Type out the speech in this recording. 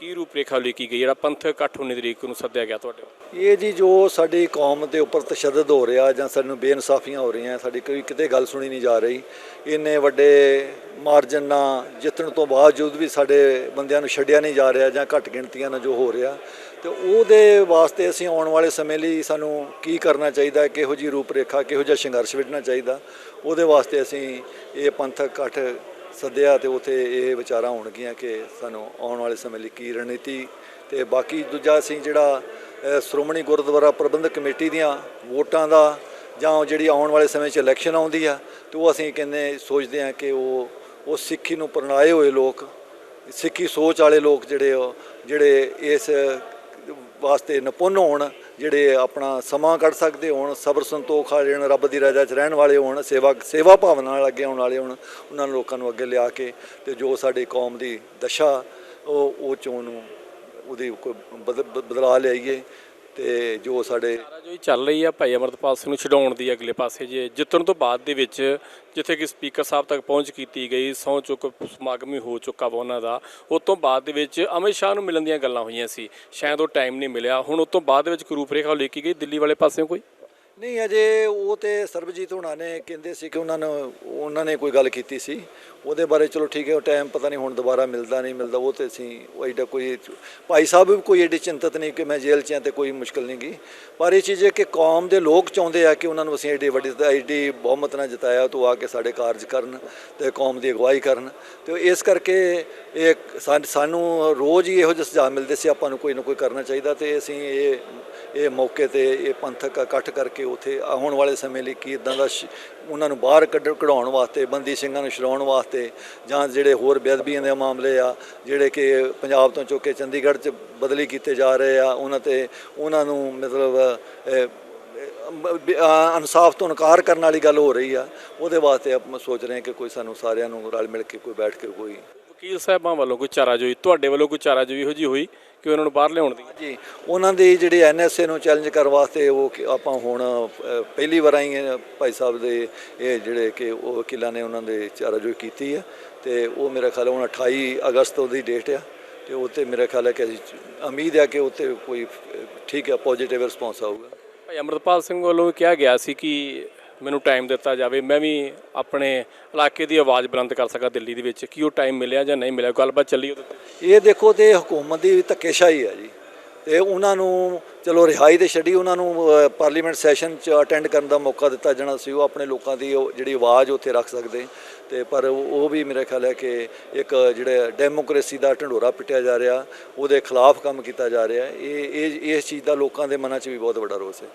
ਕੀ ਰੂਪਰੇਖਾ ਲਿਖੀ ਗਈ ਜਿਹੜਾ ਪੰਥਕ ਇਕੱਠ 19 ਤਰੀਕ ਨੂੰ ਸੱਦਿਆ ਗਿਆ ਤੁਹਾਡੇ ਇਹ ਜੀ ਜੋ ਸਾਡੀ ਕੌਮ ਦੇ ਉੱਪਰ ਤਸ਼ੱਦਦ ਹੋ ਰਿਹਾ ਜਾਂ ਸਾਨੂੰ ਬੇਇਨਸਾਫੀਆਂ ਹੋ ਰਹੀਆਂ, ਸਾਡੀ ਕੋਈ ਕਿਤੇ ਗੱਲ ਸੁਣੀ ਨਹੀਂ ਜਾ ਰਹੀ। ਇੰਨੇ ਵੱਡੇ ਮਾਰਜਨ ਨਾਲ ਜਿੱਤਣ ਤੋਂ ਬਾਵਜੂਦ ਵੀ ਸਾਡੇ ਬੰਦਿਆਂ ਨੂੰ ਛੱਡਿਆ ਨਹੀਂ ਜਾ ਰਿਹਾ ਜਾਂ ਘੱਟ ਗਿਣਤੀਆਂ ਨਾਲ ਜੋ ਹੋ ਰਿਹਾ। ਤੇ ਉਹਦੇ ਵਾਸਤੇ ਅਸੀਂ ਆਉਣ ਵਾਲੇ ਸਮੇਂ ਲਈ ਸਾਨੂੰ ਕੀ ਕਰਨਾ ਚਾਹੀਦਾ, ਕਿਹੋ ਜੀ ਰੂਪਰੇਖਾ, ਕਿਹੋ ਜਿਹਾ ਸੰਘਰਸ਼ ਵਿੱਢਣਾ ਚਾਹੀਦਾ, ਉਹਦੇ ਵਾਸਤੇ ਅਸੀਂ ਇਹ ਪੰਥਕ ਇਕੱਠ ਸੱਦਿਆ ਤੇ ਉੱਥੇ ਇਹ ਵਿਚਾਰਾਂ ਹੋਣਗੀਆਂ ਕਿ ਸਾਨੂੰ ਆਉਣ ਵਾਲੇ ਸਮੇਂ ਲਈ ਕੀ ਰਣਨੀਤੀ ਤੇ ਬਾਕੀ ਦੂਜਾ ਅਸੀਂ ਜਿਹੜਾ ਸ਼੍ਰੋਮਣੀ ਗੁਰਦੁਆਰਾ ਪ੍ਰਬੰਧਕ ਕਮੇਟੀ ਦੀਆਂ ਵੋਟਾਂ ਦਾ ਜਾਂ ਜਿਹੜੀ ਆਉਣ ਵਾਲੇ ਸਮੇਂ 'ਚ ਇਲੈਕਸ਼ਨ ਆਉਂਦੀ ਆ, ਤੇ ਉਹ ਅਸੀਂ ਕਹਿੰਦੇ, ਸੋਚਦੇ ਹਾਂ ਕਿ ਉਹ ਉਹ ਸਿੱਖੀ ਨੂੰ ਪਰਣਾਏ ਹੋਏ ਲੋਕ, ਸਿੱਖੀ ਸੋਚ ਵਾਲੇ ਲੋਕ ਜਿਹੜੇ ਜਿਹੜੇ ਇਸ ਵਾਸਤੇ ਨਿਪੁੰਨ ਹੋਣ ਜਿਹੜੇ ਆਪਣਾ ਸਮਾਂ ਕੱਢ ਸਕਦੇ ਹੋਣ, ਸਬਰ ਸੰਤੋਖ ਆ ਹੋਣ ਰੱਬ ਦੀ ਰਜ਼ਾ 'ਚ ਰਹਿਣ ਵਾਲੇ ਹੋਣ, ਸੇਵਾ ਸੇਵਾ ਭਾਵਨਾ ਨਾਲ ਅੱਗੇ ਆਉਣ ਵਾਲੇ ਹੋਣ, ਉਹਨਾਂ ਨੂੰ ਲੋਕਾਂ ਨੂੰ ਅੱਗੇ ਲਿਆ ਕੇ ਤੇ ਜੋ ਸਾਡੀ ਕੌਮ ਦੀ ਦਸ਼ਾ, ਉਹ ਉਹ ਚੋਂ ਨੂੰ ਉਹਦੀ ਕੋਈ ਬਦ- ਬਦਲਾ ਲਿਆਈਏ। ਤੇ ਜੋ ਸਾਡੇ ਜੋ ਚੱਲ ਰਹੀ ਆ ਭਾਈ ਅਮਰਤਪਾਲ ਸਿੰਘ ਨੂੰ ਛਡਾਉਣ ਦੀ ਅਗਲੇ ਪਾਸੇ ਜੇ ਜਿੱਤਣ ਤੋਂ ਬਾਅਦ ਦੇ ਵਿੱਚ ਜਿੱਥੇ ਕਿ ਸਪੀਕਰ ਸਾਹਿਬ ਤੱਕ ਪਹੁੰਚ ਕੀਤੀ ਗਈ ਸਹੁੰ ਚੁੱਕ ਸਮਾਗਮ ਵੀ ਹੋ ਚੁੱਕਾ ਵਾ ਉਹਨਾਂ ਦਾ ਉਸ ਤੋਂ ਬਾਅਦ ਦੇ ਵਿੱਚ ਅਮਿਤ ਸ਼ਾਹ ਨੂੰ ਮਿਲਣ ਦੀਆਂ ਗੱਲਾਂ ਹੋਈਆਂ ਸੀ। ਸ਼ਾਇਦ ਉਹ ਟਾਈਮ ਨਹੀਂ ਮਿਲਿਆ। ਹੁਣ ਉਸ ਤੋਂ ਬਾਅਦ ਦੇ ਵਿੱਚ ਕੋਈ ਰੂਪਰੇਖਾ ਲਿਖੀ ਗਈ ਦਿੱਲੀ ਵਾਲੇ ਪਾਸਿਓਂ ਕੋਈ? ਨਹੀਂ ਅਜੇ ਉਹ ਤੇ ਸਰਬਜੀਤ ਹੋਣਾ ਨੇ ਕਹਿੰਦੇ ਸੀ ਕਿ ਉਹਨਾਂ ਨੂੰ ਉਹਨਾਂ ਨੇ ਕੋਈ ਗੱਲ ਕੀਤੀ ਸੀ। ਉਹਦੇ ਬਾਰੇ ਚਲੋ ਠੀਕ ਹੈ, ਉਹ ਟਾਈਮ ਪਤਾ ਨਹੀਂ ਹੁਣ ਦੁਬਾਰਾ ਮਿਲਦਾ ਨਹੀਂ, ਮਿਲਦਾ ਉਹ ਤੇ ਅਸੀਂ ਉਹ ਐਡਾ ਕੋਈ ਭਾਈ ਸਾਹਿਬ ਵੀ ਕੋਈ ਐਡੀ ਚਿੰਤਤ ਨਹੀਂ ਕਿ ਮੈਂ ਜੇਲ੍ਹ 'ਚ ਹਾਂ ਤੇ ਕੋਈ ਮੁਸ਼ਕਲ ਨਹੀਂ ਗਈ ਪਰ ਇਹ ਚੀਜ਼ ਹੈ ਕਿ ਕੌਮ ਦੇ ਲੋਕ ਚਾਹੁੰਦੇ ਆ ਕਿ ਉਹਨਾਂ ਨੂੰ ਅਸੀਂ ਐਡੀ ਵੱਡੀ ਐਡੀ ਬਹੁਮਤ ਨਾਲ ਜਿਤਾਇਆ ਤੋਂ ਆ ਕੇ ਸਾਡੇ ਕਾਰਜ ਕਰਨ ਤੇ ਕੌਮ ਦੀ ਅਗਵਾਈ ਕਰਨ। ਤੇ ਇਸ ਕਰਕੇ ਇਹ ਸਾਨ- ਸਾਨੂੰ ਰੋਜ਼ ਹੀ ਇਹੋ ਜਿਹੇ ਸੁਝਾਅ ਮਿਲਦੇ ਸੀ, ਆਪਾਂ ਨੂੰ ਕੋਈ ਨਾ ਕੋਈ ਕਰਨਾ ਚਾਹੀਦਾ ਤੇ ਅਸੀਂ ਇਹ ਇਹ ਮੌਕੇ ਤੇ ਇਹ ਪੰਥਕ ਇਕੱਠ ਕਰਕੇ ਉਥੇ ਆਉਣ ਵਾਲੇ ਸਮੇਂ ਲਈ ਕੀ ਇਦਾਂ ਦਾ ਸ਼- ਉਹਨਾਂ ਨੂੰ ਬਾਹਰ ਕੱਢ, ਕਢਾਉਣ ਵਾਸਤੇ, ਬੰਦੀ ਸਿੰਘਾਂ ਨੂੰ ਛਡਾਉਣ ਵਾਸਤੇ ਜਾਂ ਜਿਹੜੇ ਹੋਰ ਬੇਅਦਬੀਆਂ ਦੇ ਮਾਮਲੇ ਆ, ਜਿਹੜੇ ਕਿ ਪੰਜਾਬ ਤੋਂ ਚੁੱਕ ਕੇ ਚੰਡੀਗੜ੍ਹ 'ਚ ਬਦਲੀ ਕੀਤੇ ਜਾ ਰਹੇ ਆ, ਉਹਨਾਂ ਤੇ ਉਹਨਾਂ ਨੂੰ ਮਤਲਬ ਇਨਸਾਫ ਤੋਂ ਇਨਕਾਰ ਕਰਨ ਵਾਲੀ ਗੱਲ ਹੋ ਰਹੀ ਆ, ਉਹਦੇ ਵਾਸਤੇ ਆਪਾਂ ਸੋਚ ਰਹੇ ਹਾਂ ਕਿ ਕੋਈ ਸਾਨੂੰ ਸਾਰਿਆਂ ਨੂੰ ਰਲ ਮਿਲ ਕੇ ਕੋਈ ਬੈਠ ਕੇ ਕੋਈ ਵਕੀਲ ਸਾਹਿਬਾਂ ਵੱਲੋਂ ਕੋਈ ਚਾਰਾਜੋਈ, ਤੁਹਾਡੇ ਵੱਲੋਂ ਕੋਈ ਚਾਰਾਜੋਈ ਇਹੋ ਜੀ ਹੋਈ? ਕਿ ਉਹਨਾਂ ਨੂੰ ਬਾਹਰ ਲਿਆਉਣ ਦੀ। ਜੀ ਉਹਨਾਂ ਦੀ ਜਿਹੜੀ ਐਨਐਸਏ ਨੂੰ ਚੈਲੰਜ ਕਰਨ ਵਾਸਤੇ ਉਹ ਕਿ ਆਪਾਂ ਹੁਣ ਅ, ਪਹਿਲੀ ਵਾਰ ਆਈ ਭਾਈ ਸਾਹਿਬ ਦੇ ਇਹ ਜਿਹੜੇ ਕਿ ਉਹ ਵਕੀਲਾਂ ਨੇ ਉਹਨਾਂ ਦੇ ਚਾਰਾਜੋਈ ਕੀਤੀ ਹੈ। ਤੇ ਉਹ ਮੇਰਾ ਖਿਆਲ ਹੈ ਹੁਣ 28 ਅਗਸਤ ਉਹਦੀ ਡੇਟ ਆ। ਤੇ ਉਹ ਤੇ ਮੇਰਾ ਖਿਆਲ ਹੈ ਕਿ ਅਸੀਂ ਉਮੀਦ ਹੈ ਕਿ ਉੱਤੇ ਕੋਈ ਅ, ਠੀਕ ਹੈ ਪੋਜ਼ਿਟਿਵ ਰਿਸਪੌਂਸ ਆਊਗਾ। ਭਾਈ ਅਮਰਤਪਾਲ ਸਿੰਘ ਵੱਲੋਂ ਕਿਹਾ ਗਿਆ ਸੀ ਕਿ ਮੈਨੂੰ ਟਾਈਮ ਦਿੱਤਾ ਜਾਵੇ, ਮੈਂ ਵੀ ਆਪਣੇ ਇਲਾਕੇ ਦੀ ਆਵਾਜ਼ ਬੁਲੰਦ ਕਰ ਸਕਾਂ ਦਿੱਲੀ ਦੇ ਵਿੱਚ, ਕਿ ਉਹ ਟਾਈਮ ਮਿਲਿਆ ਜਾਂ ਨਹੀਂ ਮਿਲਿਆ, ਗੱਲਬਾਤ ਚੱਲੀ ਉਹਦੇ ਤੇ। ਇਹ ਦੇਖੋ ਤੇ ਹਕੂਮਤ ਦੀ ਧੱਕੇਸ਼ਾਹੀ ਹੈ ਜੀ। ਤੇ ਉਹਨਾਂ ਨੂੰ, ਚਲੋ ਰਿਹਾਈ ਤੇ ਛੱਡੀ, ਉਹਨਾਂ ਨੂੰ ਪਾਰਲੀਮੈਂਟ ਸੈਸ਼ਨ ਚ ਅਟੈਂਡ ਕਰਨ ਦਾ ਮੌਕਾ ਦਿੱਤਾ ਜਾਣਾ ਸੀ, ਉਹ ਆਪਣੇ ਲੋਕਾਂ ਦੀ ਉਹ ਜਿਹੜੀ ਆਵਾਜ਼ ਉੱਥੇ ਰੱਖ ਸਕਦੇ। ਤੇ ਪਰ ਉਹ ਵੀ ਮੇਰੇ ਖਿਆਲ ਹੈ ਕਿ ਇੱਕ ਜਿਹੜਾ ਡੈਮੋਕ੍ਰੇਸੀ ਦਾ ਢੰਡੋਰਾ ਪਿੱਟਿਆ ਜਾ ਰਿਹਾ, ਉਹਦੇ ਖਿਲਾਫ ਕੰਮ ਕੀਤਾ ਜਾ ਰਿਹਾ। ਇਹ ਇਹ, ਇਸ ਚੀਜ਼ ਦਾ ਲੋਕਾਂ ਦੇ ਮਨਾਂ 'ਚ ਵੀ ਬਹੁਤ ਵੱਡਾ ਰੋਸ ਹੈ।